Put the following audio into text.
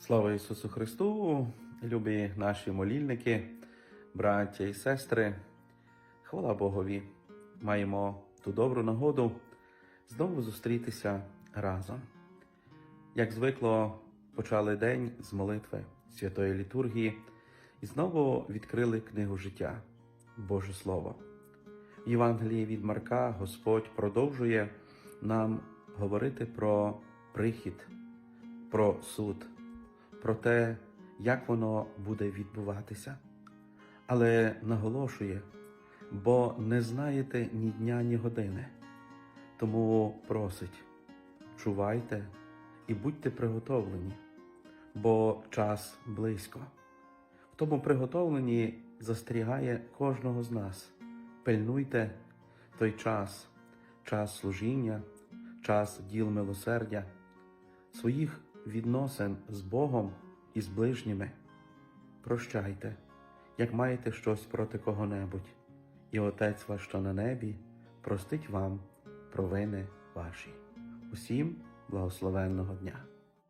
Слава Ісусу Христу, любі наші молільники, браття і сестри. Хвала Богові! Маємо ту добру нагоду знову зустрітися разом. Як звикло, почали день з молитви святої літургії і знову відкрили книгу життя, Боже Слово. В Євангелії від Марка Господь продовжує нам говорити про прихід, про суд, про те, як воно буде відбуватися. Але наголошує, бо не знаєте ні дня, ні години. Тому просить, чувайте і будьте приготовлені, бо час близько. В тому приготовленні застерігає кожного з нас. Пильнуйте той час, час служіння, час діл милосердя, своїх відносин з Богом і з ближніми. Прощайте, як маєте щось проти кого-небудь, і Отець ваш, що на небі, простить вам провини ваші. Усім благословенного дня!